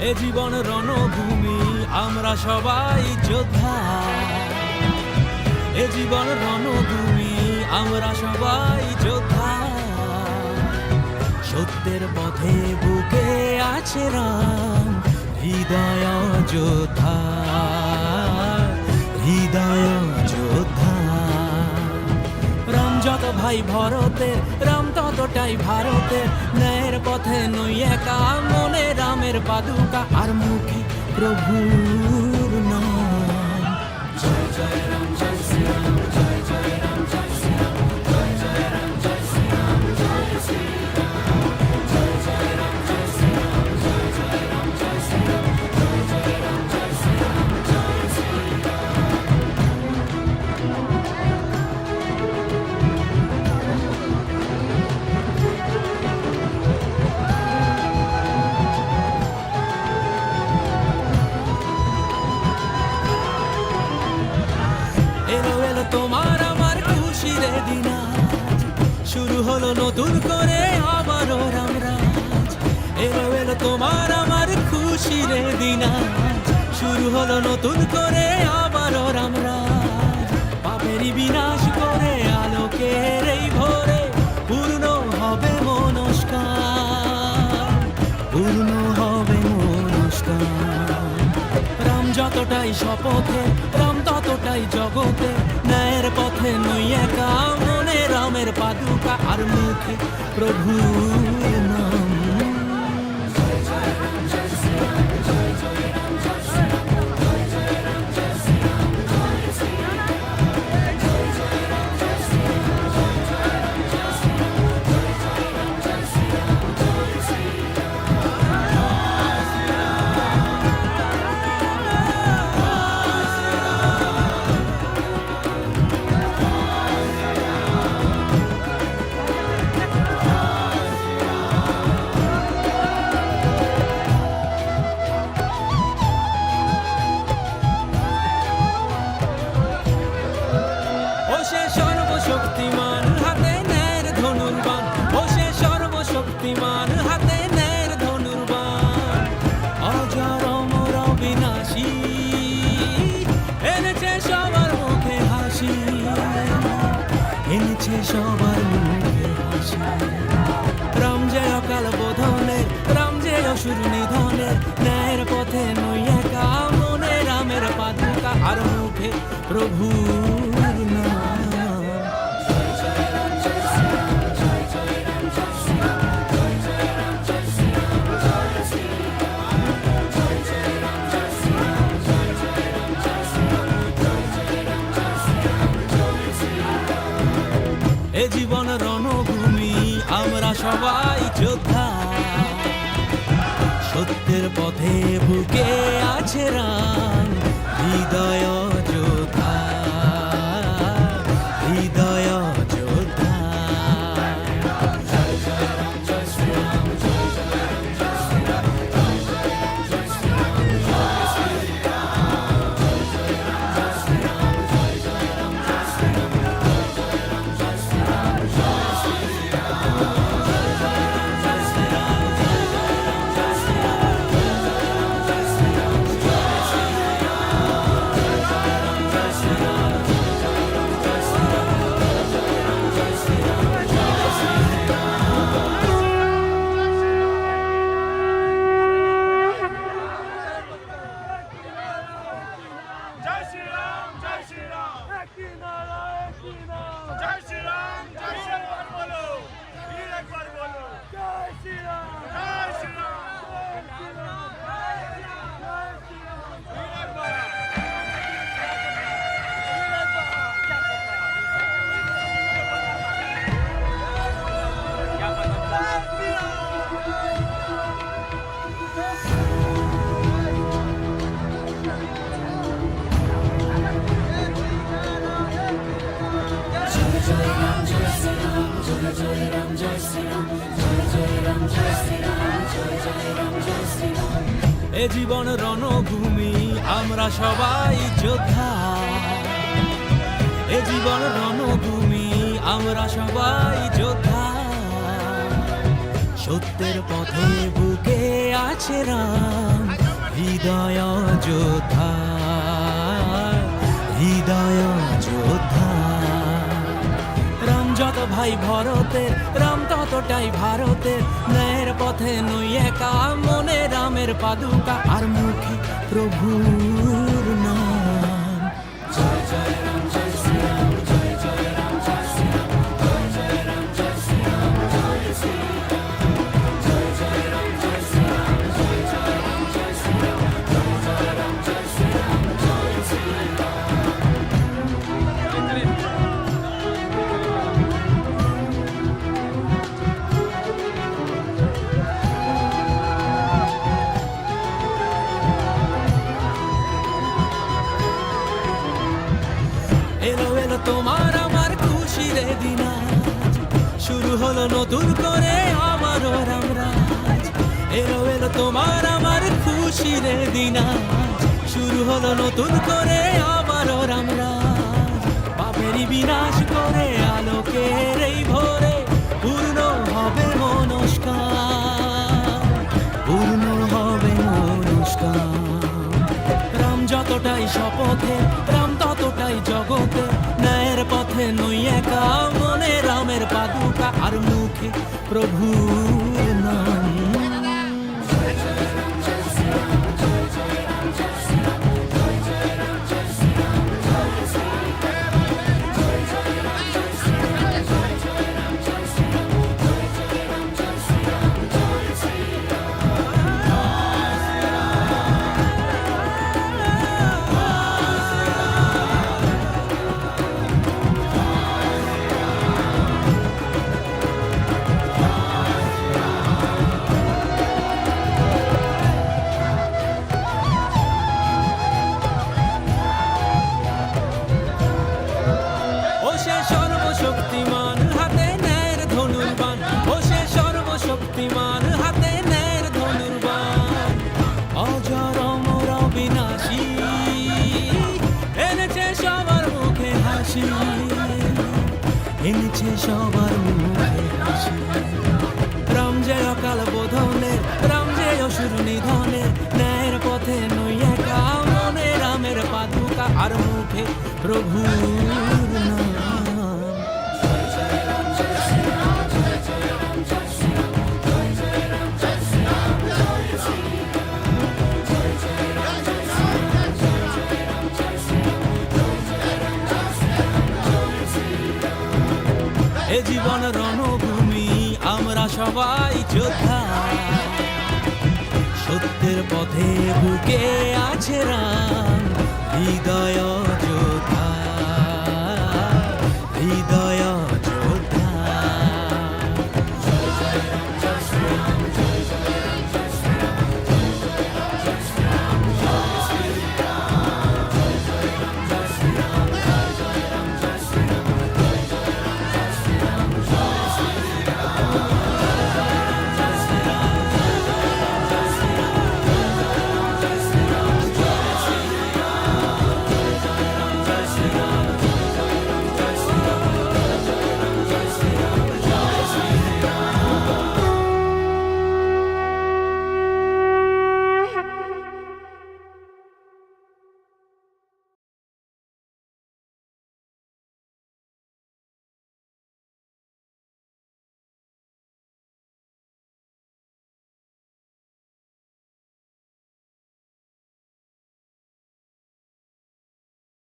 এ জীবন রণভূমি, আমরা সবাই যোদ্ধা। এ জীবন রণভূমি, আমরা সবাই যোদ্ধা। সত্যের পথে বুকে আছে রাম, হৃদয় যোদ্ধা। হৃদয় ভাই ভরতের রাম ততটাই ভারতের ন্যায়ের পথে নই একা মনে রামের পাদুকা। আর মুখে প্রভুর শুরু হলো নতুন করে আবারও রামরাজ। এলো এলো তোমার আমার খুশির দিন। শুরু হলো নতুন করে আবারও রামরাজ। পাপেরই বিনাশ করে আলোকের এই ভোরে পূর্ণ হবে মনস্কার। পূর্ণ হবে মনস্কার। রাম যতটাই শপথে, রাম ততটাই জগতে, ন্যায়ের পথে নই একা মনে রামের পাদুকা আর মুখে প্রভুর নাম যে অসুর নিধনের ন্যায়ের পথে মনে রামের পাদুকা, আর মুখে এ জীবন রণভূমি, আমরা সবাই পথে বুকে আছে রাম। সবাই যোদ্ধা। এ জীবন রণভূমি, আমরা সবাই যোদ্ধা। সত্যের পথে বুকে আছে রাম, হৃদয় যোদ্ধা। হৃদয় যোদ্ধা। যত ভাই ভরতের, রাম ততটাই ভারতের। ন্যায়ের পথে নই একা, মনে রামের পাদুকা। আর মুখে প্রভুর নাম। জয় জয় খুশির দিন। শুরু হলো নতুন করে আমারও রামরাজ পাপেরই বিনাশ করে আলোকের এই ভোরে পূর্ণ হবে মনস্কার। পূর্ণ হবে মনস্কার। রাম যতটাই শপথে, রাম ততটাই জগতে। ন্যায়ের পথে নই একা, মনে রামের পাদুকা। আর মুখে প্রভুর নাম। এ জীবন রণভূমি আমরা সবাই যোদ্ধা। সত্যের পথে বুকে আছে রাম হৃদয়